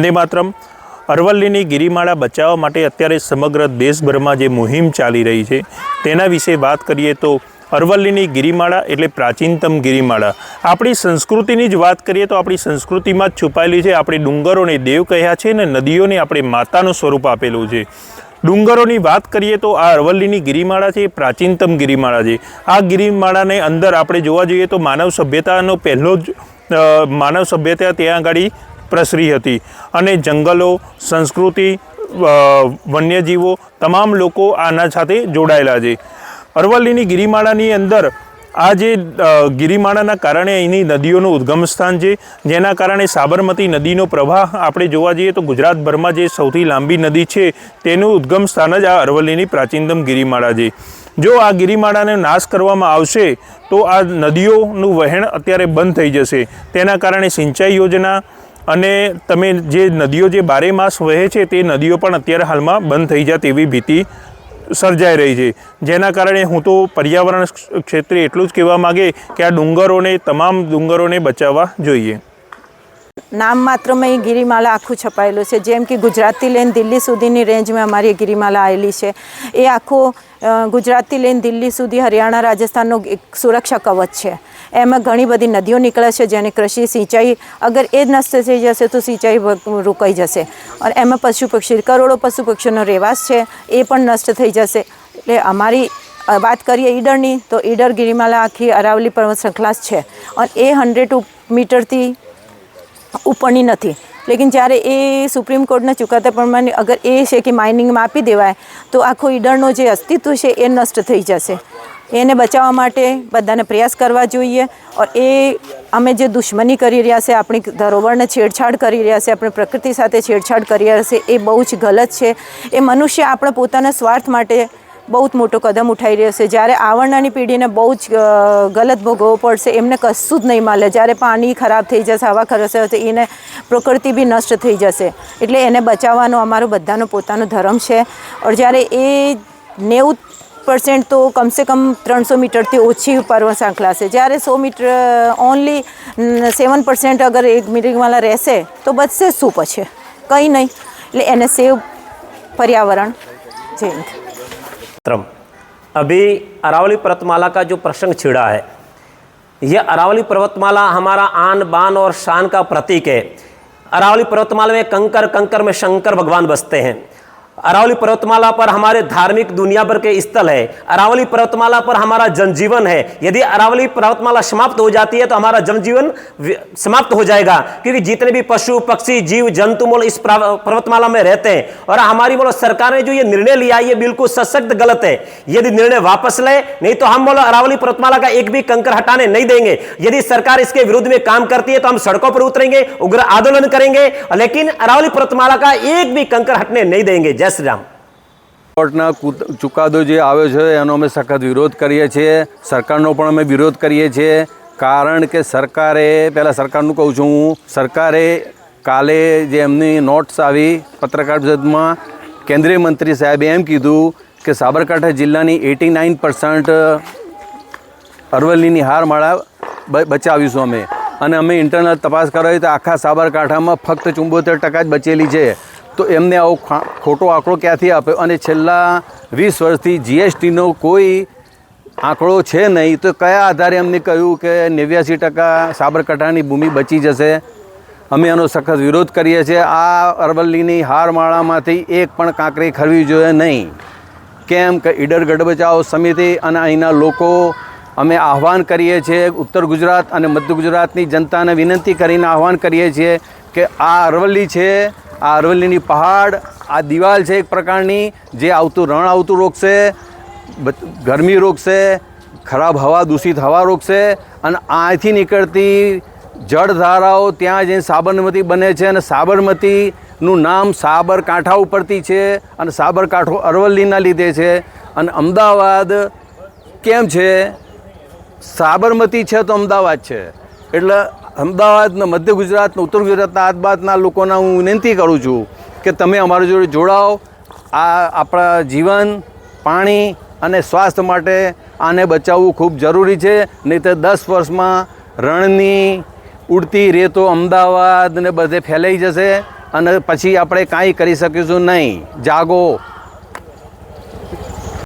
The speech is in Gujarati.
વંદે માતરમ અરવલ્લીની ગિરિમાળા બચાવવા માટે અત્યારે સમગ્ર દેશભરમાં જે મુહિમ ચાલી રહી છે, તેના વિશે વાત કરીએ તો અરવલ્લીની ગિરિમાળા એટલે પ્રાચીનતમ ગિરિમાળા. આપણી સંસ્કૃતિની જ વાત કરીએ તો આપણી સંસ્કૃતિમાં જ છુપાયેલી છે, આપણે ડુંગરોને દેવ કહ્યા છે ને નદીઓને આપણે માતાનું સ્વરૂપ આપેલું છે. ડુંગરોની વાત કરીએ તો આ અરવલ્લીની ગિરિમાળા છે પ્રાચીનતમ ગિરિમાળા છે. આ ગિરિમાળાને અંદર આપણે જોવા જઈએ તો માનવ સભ્યતાનો પહેલો જ માનવ સભ્યતા ત્યાં આગળ પ્રસરી હતી અને જંગલો, સંસ્કૃતિ વન્યજીવો તમામ લોકો આના સાથે જોડાયેલા છે. અરવલ્લીની ગિરિમાળાની અંદર આ જે ગિરિમાળાના કારણે અહીંની નદીઓનું ઉદ્ગમ સ્થાન છે, જેના કારણે સાબરમતી નદીનો પ્રવાહ આપણે જોવા જઈએ તો ગુજરાતભરમાં જે સૌથી લાંબી નદી છે, તેનું ઉદ્ગમ સ્થાન જ આ અરવલ્લીની પ્રાચીનતમ ગિરિમાળા છે. જો આ ગિરિમાળાને નાશ કરવામાં આવશે, તો આ નદીઓનું વહેણ અત્યારે બંધ થઈ જશે. તેના કારણે સિંચાઈ યોજના અને તમે જે નદીઓ જે બારે માસ વહે છે, તે નદીઓ પણ અત્યારે હાલમાં બંધ થઈ જાય તેવી ભીતિ સર્જાઈ રહી છે. જેના કારણે હું તો પર્યાવરણ ક્ષેત્રે એટલું જ કહેવા માગે કે આ ડુંગરોને, તમામ ડુંગરોને બચાવવા જોઈએ. નામ માત્રમાં એ ગિરિમાલા આખું છપાયેલું છે. જેમ કે ગુજરાતથી લઈને દિલ્હી સુધીની રેન્જમાં અમારી ગિરિમાલા આવેલી છે. એ આખું ગુજરાતથી લઈને દિલ્હી સુધી હરિયાણા, રાજસ્થાનનું એક સુરક્ષા કવચ છે. એમાં ઘણી બધી નદીઓ નીકળે છે જેને કૃષિ સિંચાઈ, અગર એ જ નષ્ટ થઈ જશે તો સિંચાઈ રોકાઈ જશે. અને એમાં પશુ પક્ષી, કરોડો પશુ પક્ષીઓનો રહેવાસ છે, એ પણ નષ્ટ થઈ જશે. એટલે અમારી વાત કરીએ ઈડરની, તો ઈડર ગિરિમાલા આખી અરાવલી પર્વત શૃંખલા છે. અને એ હંડ્રેડ મીટરથી ઉપરની નથી. લેકિન જ્યારે એ સુપ્રીમ કોર્ટના ચુકાદા પ્રમાણે અગર એ છે કે માઇનિંગમાં આપી દેવાય, તો આખો ઈડરનો જે અસ્તિત્વ છે એ નષ્ટ થઈ જશે. એને બચાવવા માટે બધાને પ્રયાસ કરવા જોઈએ ઓર એ અમે જે દુશ્મની કરી રહ્યા છે, આપણી ધરોવરને છેડછાડ કરી રહ્યા છે, આપણે પ્રકૃતિ સાથે છેડછાડ કરી રહ્યા છે, એ બહુ જ ગલત છે. એ મનુષ્ય આપણા પોતાના સ્વાર્થ માટે બહુ જ મોટો કદમ ઉઠાવી રહ્યો છે. જ્યારે આવનારી પેઢીને બહુ જ ગલત ભોગવવો પડશે, એમને કશું જ નહીં મળે. જ્યારે પાણી ખરાબ થઈ જશે, હવા ખરાબ થશે એને પ્રકૃતિ બી નષ્ટ થઈ જશે. એટલે એને બચાવવાનો અમારો બધાનો પોતાનો ધર્મ છે. ઓર જ્યારે એ નેવું પર્સન્ટ તો કમસે કમ ત્રણસો મીટરથી ઓછી પર્વત શ્રૃંખલા છે જ્યારે સો મીટર ઓનલી સેવન પર્સન્ટ અગર એક મીટિંગવાળા રહેશે તો બચશે જ શું પછી કંઈ નહીં એટલે એને સેવ પર્યાવરણ જય હિન્દ त्रम अभी अरावली पर्वतमाला का जो प्रसंग छिड़ा है यह अरावली पर्वतमाला हमारा आन बान और शान का प्रतीक है अरावली पर्वतमाला में कंकर कंकर में शंकर भगवान बसते हैं अरावली पर्वतमाला पर हमारे धार्मिक दुनिया भर के स्थल है। अरावली पर्वतमाला पर हमारा जनजीवन है। यदि अरावली पर्वतमाला समाप्त हो जाती है तो हमारा जनजीवन समाप्त हो जाएगा। क्योंकि जितने भी पशु, पक्षी, जीव, जंतु मोल इस पर्वतमाला में रहते हैं, और हमारी बोलो सरकार ने जो ये निर्णय लिया, ये बिल्कुल सशक्त गलत है। यदि निर्णय वापस ले, नहीं तो हम बोलो अरावली पर्वतमाला का एक भी कंकर हटाने नहीं देंगे। यदि सरकार इसके विरुद्ध में काम करती है तो हम सड़कों पर उतरेंगे, उग्र आंदोलन करेंगे, लेकिन अरावली पर्वतमाला का एक भी कंकर हटने नहीं देंगे। જય શ્રી રામ કોર્ટના ચુકાદો જે આવ્યો છે, એનો અમે સખત વિરોધ કરીએ છીએ. સરકારનો પણ અમે વિરોધ કરીએ છીએ. કારણ કે સરકારે, પહેલાં સરકારનું કહું છું હું, સરકારે કાલે જે એમની નોટ્સ આવી પત્રકાર પરિષદમાં કેન્દ્રીય મંત્રી સાહેબે એમ કીધું કે સાબરકાંઠા જિલ્લાની એટી નાઇન પર્સન્ટ અરવલ્લીની હારમાળા બચાવીશું અમે. અને અમે ઇન્ટરનલ તપાસ કરાવી તો આખા સાબરકાંઠામાં ફક્ત ચુંબોતેર ટકા જ બચેલી છે. તો એમને આવો ખોટો આંકડો ક્યાંથી આપ્યો અને છેલ્લા વીસ વર્ષથી જીએસટીનો કોઈ આંકડો છે નહીં. તો કયા આધારે એમને કહ્યું કે નેવ્યાસી ટકા સાબરકાંઠાની ભૂમિ બચી જશે? અમે એનો સખત વિરોધ કરીએ છીએ. આ અરવલ્લીની હારમાળામાંથી એક પણ કાંકરી ખરવી જોઈએ નહીં. કેમ કે ઈડર ગઢ બચાવ સમિતિ અને અહીંના લોકો અમે આહવાન કરીએ છીએ, ઉત્તર ગુજરાત અને મધ્ય ગુજરાતની જનતાને વિનંતી કરીને આહવાન કરીએ છીએ કે આ અરવલ્લી છે આ અરવલ્લીની પહાડ, આ દિવાલ છે એક પ્રકારની, જે આવતું રણ આવતું રોકશે ગરમી રોકશે, ખરાબ હવા, દૂષિત હવા રોકશે, અને અહીંથી નીકળતી જળધારાઓ ત્યાં જઈને સાબરમતી બને છે અને સાબરમતીનું નામ સાબરકાંઠા ઉપરથી છે અને સાબરકાંઠો અરવલ્લીના લીધે છે. અને અમદાવાદ કેમ છે? સાબરમતી છે તો અમદાવાદ છે. એટલે અમદાવાદના મધ્ય ગુજરાતના, ઉત્તર ગુજરાતના, આસપાસના લોકોને હું વિનંતી કરું છું કે તમે અમારી જોડે જોડાઓ. આ આપણા જીવન, પાણી અને સ્વાસ્થ્ય માટે આને બચાવવું ખૂબ જરૂરી છે. નહીં તો દસ વર્ષમાં રણની ઉડતી રેતો અમદાવાદ ને બધે ફેલાઈ જશે અને પછી આપણે કાંઈ કરી શકીશું નહીં. જાગો.